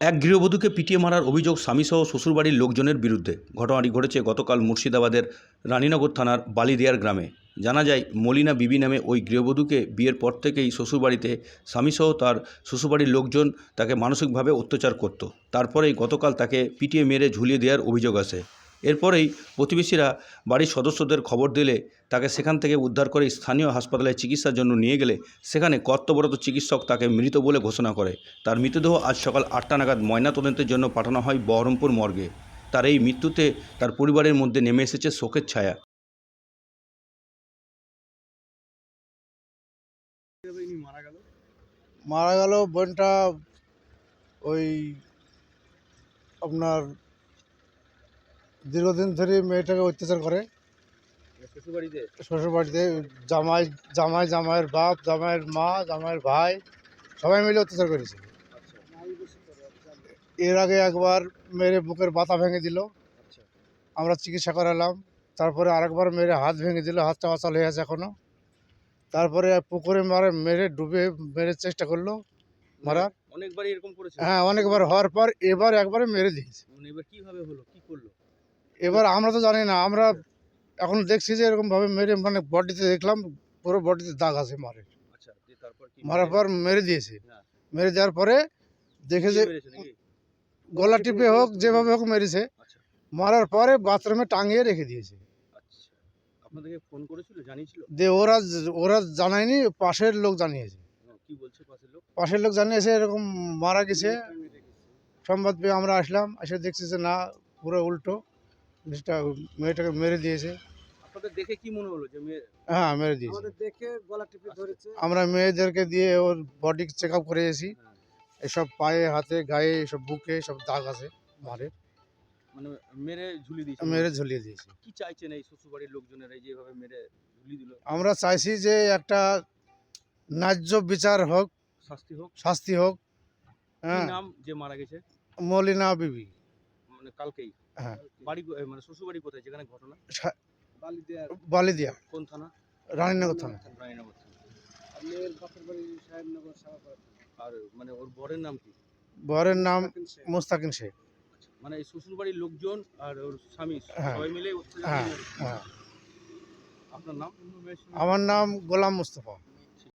এক গৃহবধূকে পিটিয়ে মারার অভিযোগ স্বামীসহ শ্বশুরবাড়ির লোকজনের বিরুদ্ধে ঘটনাটি ঘটেছে গতকাল মুর্শিদাবাদের রানীনগর থানার বালিদিয়ার গ্রামে। জানা যায়, মলিনা বিবি নামে ওই গৃহবধূকে বিয়ের পর থেকেই শ্বশুরবাড়িতে স্বামীসহ তার শ্বশুরবাড়ির লোকজন তাকে মানসিকভাবে অত্যাচার করত। তারপরেই গতকাল তাকে পিটিয়ে মেরে ঝুলিয়ে দেওয়ার অভিযোগ আসে। এরপরেই প্রতিবেশীরা বাড়ির সদস্যদের খবর দিলে তাকে সেখান থেকে উদ্ধার করে স্থানীয় হাসপাতালে চিকিৎসার জন্য নিয়ে গেলে সেখানে কর্তব্যরত চিকিৎসক তাকে মৃত বলে ঘোষণা করে। তার মৃতদেহ আজ সকাল আটটা নাগাদ ময়নাতদন্তের জন্য পাঠানো হয় বহরমপুর মর্গে। তার এই মৃত্যুতে তার পরিবারের মধ্যে নেমে এসেছে শোকের ছায়া। মারা গেল। বোনটা ওই আপনার দীর্ঘদিন ধরে মেয়েটাকে অত্যাচার করে। শ্বশুরবাড়িতে? শ্বশুর বাড়িতে জামাই জামাই জামাইয়ের বাপ জামাইয়ের মা জামাইয়ের ভাই সবাই মিলে অত্যাচার করেছে। এর আগে একবার মেরে বুকের বাতা ভেঙে দিল। আচ্ছা। আমরা চিকিৎসা করালাম। তারপরে আরেকবার মেরে হাত ভেঙে দিল হাতটা অচল হয়ে আছে এখনও তারপরে পুকুরে মারে মেরে ডুবে মেরে চেষ্টা করল মারার অনেকবারই এরকম করেছে? হ্যাঁ অনেকবার হওয়ার পর এবার একবারে মেরে দিয়েছে। মানে এবার কীভাবে হলো? কি করল? এবার আমরা তো জানি না আমরা এখন দেখছি যে এরকমভাবে মেরে মানে বডিতে দেখলাম পুরো বডিতে দাগ আছে মারে। আচ্ছা মারার পর মেরে দিয়েছে। হ্যাঁ। মেরে দেওয়ার পরে দেখে যে? গলা টিপে হোক যেভাবে হোক মেরেছে। আচ্ছা। মারার পরে বাথরুমে টাঙিয়ে রেখে দিয়েছে। আচ্ছা। ওরা ওরা জানায়নি পাশের লোক জানিয়েছে। পাশের লোক? জানিয়েছে এরকম মারা গেছে। সংবাদ পেয়ে আমরা আসলাম এসে দেখছি যে না পুরো উল্টো। মেয়েটাকে মেরে দিয়েছে। আপনাদের দেখে কি মনে হলো যে মেয়ে হ্যাঁ মেরে দিয়েছে। দেখে গলা টিপে ধরেছে। আমরা মেয়েদেরকে দিয়ে ওর বডি চেক আপ করে এসেছি এসব পায়ে হাতে গায়ে সব বুকে সব দাগ আছে মারে মানে মেরে ঝুলি দিয়েছে। মেরে ঝুলিয়ে দিয়েছি। কি চাইছেন এই শ্বশুরবাড়ির লোকজনের এই যেভাবে মেরে দিল? আমরা চাইছি যে একটা ন্যায্য বিচার হোক শাস্তি হোক। শাস্তি হোক। হ্যাঁ। নাম যে মারা গেছে? মলিনা বিবি। মানে কালকেই। হ্যাঁ। বাড়ি মানে শ্বশুরবাড়ি কোথায়? যেখানে ঘটনা? বালিদিয়া। কোন থানা? রানীনগর থানা। রানীনগর থানা। মেয়ের বাপের বাড়ি সাহেবনগর আর মানে ওর বরের নাম কি? বরের নাম মুস্তাকিন শেখ। মানে এই শ্বশুরবাড়ির লোকজন আর ওর স্বামী হ্যাঁ। সবাই মিলে হ্যাঁ হ্যাঁ। আপনার নাম? আমার নাম গোলাম মুস্তফা।